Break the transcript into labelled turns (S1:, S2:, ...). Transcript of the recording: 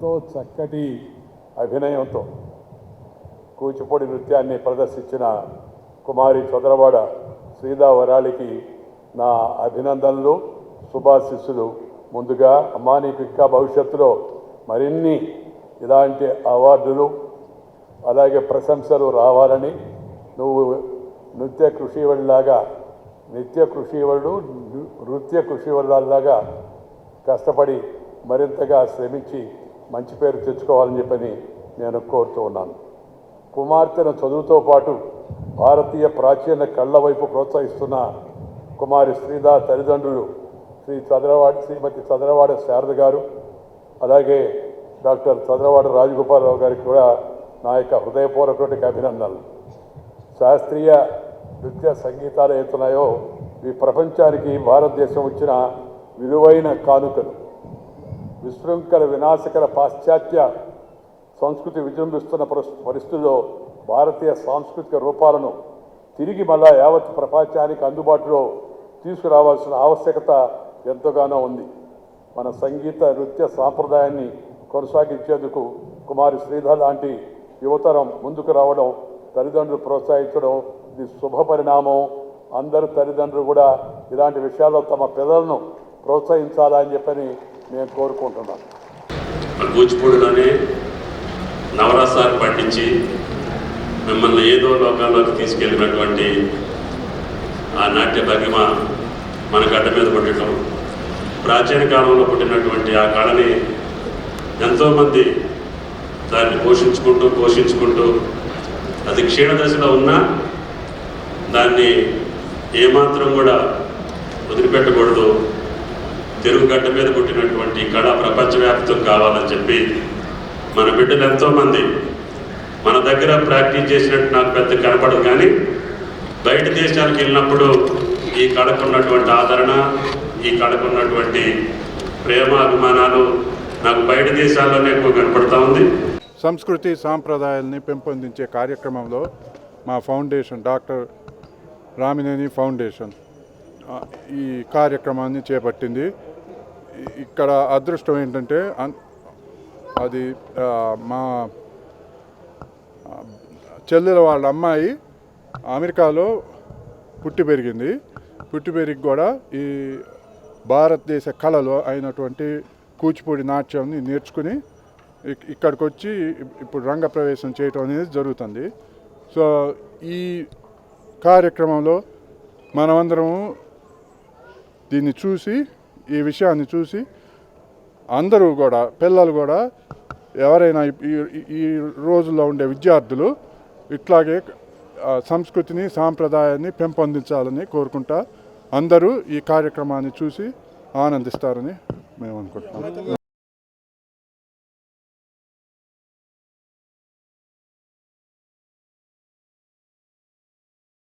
S1: ఎంతో చక్కటి అభినయంతో కూచిపూడి నృత్యాన్ని ప్రదర్శించిన కుమారి చొదరవాడ శ్రీదా వరాళికి నా అభినందనలు శుభాశిస్సులు. ముందుగా అమ్మా నీకు ఇంకా భవిష్యత్తులో మరిన్ని ఇలాంటి అవార్డులు అలాగే ప్రశంసలు రావాలని నువ్వు నృత్య కృషివడిలాగా నిత్య కృషివడు నృత్య కృషివడిలాగా కష్టపడి మరింతగా శ్రమించి మంచి పేరు తెచ్చుకోవాలని చెప్పని నేను కోరుతూ ఉన్నాను. కుమార్తెను చదువుతో పాటు భారతీయ ప్రాచీన కళ్ళ వైపు ప్రోత్సహిస్తున్న కుమారి శ్రీదా తల్లిదండ్రులు శ్రీ చదరవాడ శ్రీమతి చదరవాడ శారద గారు అలాగే డాక్టర్ చదరవాడ రాజగోపాలరావు గారికి కూడా నా యొక్క హృదయపూర్వకటి అభినందనలు. శాస్త్రీయ నృత్య సంగీతాలు ఏతున్నాయో ఈ ప్రపంచానికి భారతదేశం వచ్చిన విలువైన కానుకలు. విశృంఖల వినాశకర పాశ్చాత్య సంస్కృతి విజృంభిస్తున్న పరిస్థితుల్లో భారతీయ సాంస్కృతిక రూపాలను తిరిగి మళ్ళా యావత్ ప్రపంచానికి అందుబాటులో తీసుకురావాల్సిన ఆవశ్యకత ఎంతగానో ఉంది. మన సంగీత నృత్య సాంప్రదాయాన్ని కొనసాగించేందుకు కుమారి శ్రీధర్ లాంటి యువతరం ముందుకు రావడం తల్లిదండ్రులు ప్రోత్సహించడం ఇది శుభ పరిణామం. అందరు తల్లిదండ్రులు కూడా ఇలాంటి విషయాల్లో తమ పిల్లలను ప్రోత్సహించాలని చెప్పని నేను కోరుకుంటున్నాను.
S2: కూచిపూడిలోనే నవరసాలు పండించి మిమ్మల్ని ఏదో లోకాల్లోకి తీసుకెళ్ళినటువంటి ఆ నాట్య భంగిమ మన గడ్డ మీద పుట్టడం ప్రాచీన కాలంలో పుట్టినటువంటి ఆ కళని ఎంతోమంది దాన్ని పోషించుకుంటూ పోషించుకుంటూ అది క్షీణ దశలో ఉన్నా దాన్ని ఏమాత్రం కూడా వదిలిపెట్టకూడదు. తెలుగు గడ్డ మీద పుట్టినటువంటి కళ ప్రపంచవ్యాప్తం కావాలని చెప్పి మన బిడ్డలు ఎంతోమంది మన దగ్గర ప్రాక్టీస్ చేసినట్టు నాకు పెద్ద కనపడదు కానీ బయట దేశాలకు వెళ్ళినప్పుడు ఈ కళకు ఉన్నటువంటి ఆదరణ ఈ కళకు ఉన్నటువంటి ప్రేమ అభిమానాలు నాకు బయట దేశాల్లోనే ఎక్కువ కనపడతా ఉంది.
S3: సంస్కృతి సాంప్రదాయాల్ని పెంపొందించే కార్యక్రమంలో మా ఫౌండేషన్ డాక్టర్ రామినేని ఫౌండేషన్ ఈ కార్యక్రమాన్ని చేపట్టింది. ఇక్కడ అదృష్టం ఏంటంటే అది మా చెల్లెల వాళ్ళ అమ్మాయి అమెరికాలో పుట్టి పెరిగింది. పుట్టి పెరిగి కూడా ఈ భారతదేశ కళలో అయినటువంటి కూచిపూడి నాట్యాన్ని నేర్చుకుని ఇక్కడికి వచ్చి ఇప్పుడు రంగప్రవేశం చేయటం అనేది జరుగుతుంది. సో ఈ కార్యక్రమంలో మనమందరము దీన్ని చూసి ఈ విషయాన్ని చూసి అందరూ కూడా పిల్లలు కూడా ఎవరైనా ఈ ఈ- రోజుల్లో ఉండే విద్యార్థులు ఇట్లాగే సంస్కృతిని సాంప్రదాయాన్ని పెంపొందించాలని కోరుకుంటా అందరూ ఈ కార్యక్రమాన్ని చూసి ఆనందిస్తారని మేము అనుకుంటున్నాం.